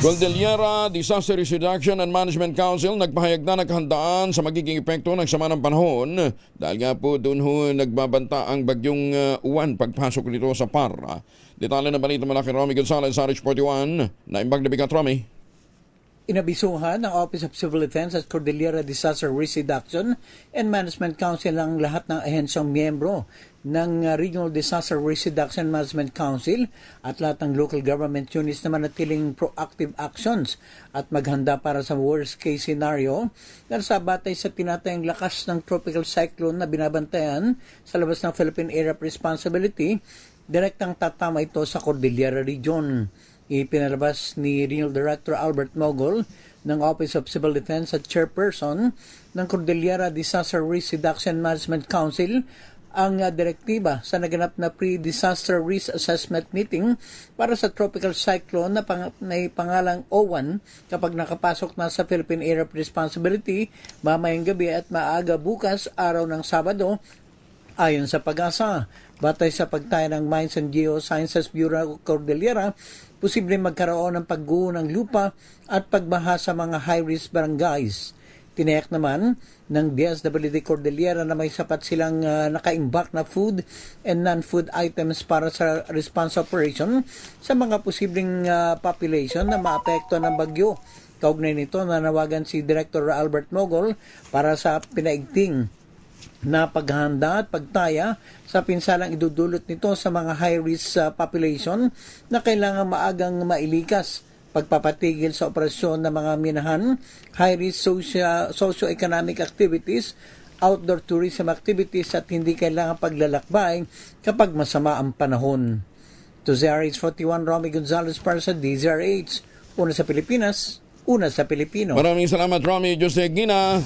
Cordillera Disaster Reduction and Management Council nagpahayag na naghandaan sa magiging epekto ng sama ng panahon dahil nga po doon ho nagbabanta ang bagyong uh, uwan pagpasok nito sa Parra. Detalye na balita mula kay Romy Gonzalez sa Rich 41 na imbag na bigat Romy. Inabisuhan ng Office of Civil Defense at Cordillera Disaster Risk Reduction and Management Council ang lahat ng ahensyang miyembro ng uh, Regional Disaster Risk Reduction Management Council at lahat ng local government units na manatiling proactive actions at maghanda para sa worst case scenario dahil sa batay sa tinatayang lakas ng tropical cyclone na binabantayan sa labas ng Philippine Area of Responsibility, direktang tatama ito sa Cordillera Region. Ipinalabas ni Regional Director Albert Mogol ng Office of Civil Defense at Chairperson ng Cordillera Disaster Risk Reduction Management Council ang uh, direktiba sa naganap na pre-disaster risk assessment meeting para sa tropical cyclone na pang- may pangalang O1 kapag nakapasok na sa Philippine Area of Responsibility mamayang gabi at maaga bukas araw ng Sabado Ayon sa pag-asa, batay sa pagtaya ng Mines and Geosciences Bureau Cordillera, posible magkaroon ng pagguho ng lupa at pagbaha sa mga high-risk barangays. Tinayak naman ng DSWD Cordillera na may sapat silang uh, nakaimbak na food and non-food items para sa response operation sa mga posibleng uh, population na maapekto ng bagyo. Kaugnay nito, nanawagan si Director Albert Mogol para sa pinaigting na paghahanda at pagtaya sa pinsalang idudulot nito sa mga high-risk uh, population na kailangan maagang mailikas pagpapatigil sa operasyon ng mga minahan, high-risk socio- socio-economic activities, outdoor tourism activities at hindi kailangan paglalakbay kapag masama ang panahon. To ZRH41, Romy Gonzalez para sa DZRH. Una sa Pilipinas, una sa Pilipino. Maraming salamat Romy Jose Gina.